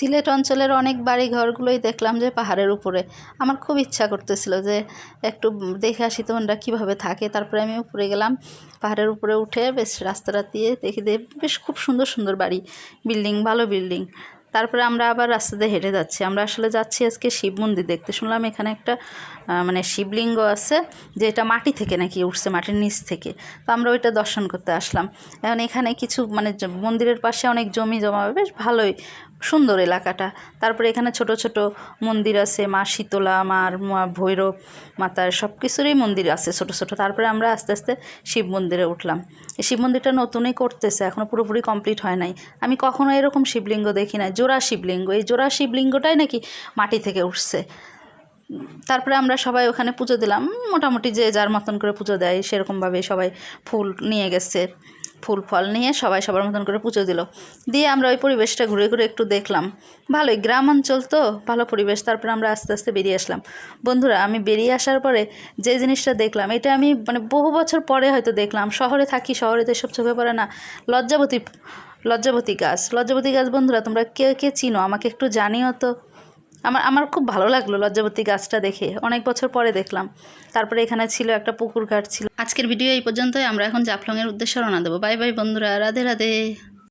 সিলেট অঞ্চলের অনেক বাড়ি ঘরগুলোই দেখলাম যে পাহাড়ের উপরে। আমার খুব ইচ্ছা করতেছিল যে একটু দেখে আসি তোমরা কীভাবে থাকে। তারপরে আমি উপরে গেলাম, পাহাড়ের উপরে উঠে বেশ রাস্তাটা দিয়ে দেখি দিয়ে বেশ খুব সুন্দর সুন্দর বাড়ি, বিল্ডিং, ভালো বিল্ডিং। তারপরে আমরা আবার রাস্তা দিয়ে হেঁটে যাচ্ছি। আমরা আসলে যাচ্ছি আজকে শিব মন্দির দেখতে। শুনলাম এখানে একটা মানে শিবলিঙ্গ আছে যেটা মাটি থেকে নাকি উঠছে, মাটির নিচ থেকে। তো আমরা ওইটা দর্শন করতে আসলাম। এখন এখানে কিছু মানে মন্দিরের পাশে অনেক জমি জমা, বেশ ভালোই সুন্দর এলাকাটা। তারপরে এখানে ছোট ছোট মন্দির আছে, মা শীতলা, মার, মা ভৈরব, মাতার সব কিছুরই মন্দির আছে ছোট ছোট। তারপরে আমরা আস্তে আস্তে শিব মন্দিরে উঠলাম। এই শিব মন্দিরটা নতুনই করতেছে এখনও পুরোপুরি কমপ্লিট হয় নাই। আমি কখনো এরকম শিবলিঙ্গ দেখি না জোড়া শিবলিঙ্গ। এই জোড়া শিবলিঙ্গটাই নাকি মাটি থেকে উঠছে। তারপরে আমরা সবাই ওখানে পুজো দিলাম। মোটামুটি যে যার মতন করে পুজো দেয় সেরকমভাবে সবাই ফুল নিয়ে গেছে। ফুল ফল নিয়ে সবাই সবার মতন করে পুজো দিল। দিয়ে আমরা ওই পরিবেশটা ঘুরে ঘুরে একটু দেখলাম। ভালোই, গ্রাম অঞ্চল তো, ভালো পরিবেশ। তারপরে আমরা আস্তে আস্তে বেরিয়ে আসলাম। বন্ধুরা, আমি বেরিয়ে আসার পরে যে জিনিসটা দেখলাম, এটা আমি মানে বহু বছর পরে হয়তো দেখলাম। শহরে থাকি, শহরে তো এসব চোখে পড়ে না। লজ্জাবতী লজ্জাবতী গাছ। লজ্জাবতী গাছ বন্ধুরা, তোমরা কে কে চিনো? আমাকে একটু জানিও তো। আমার আমার খুব ভালো লাগল লজ্জাবতী গাছটা দেখে। অনেক বছর পরে দেখলাম। তারপরে এখানে ছিল একটা পুকুর ঘাট ছিল। আজকের ভিডিও এই পর্যন্তই। আমরা এখন জাফলংয়ের উদ্দেশ্যে রওনা দেবো। বাই বাই বন্ধুরা। রাধে রাধে।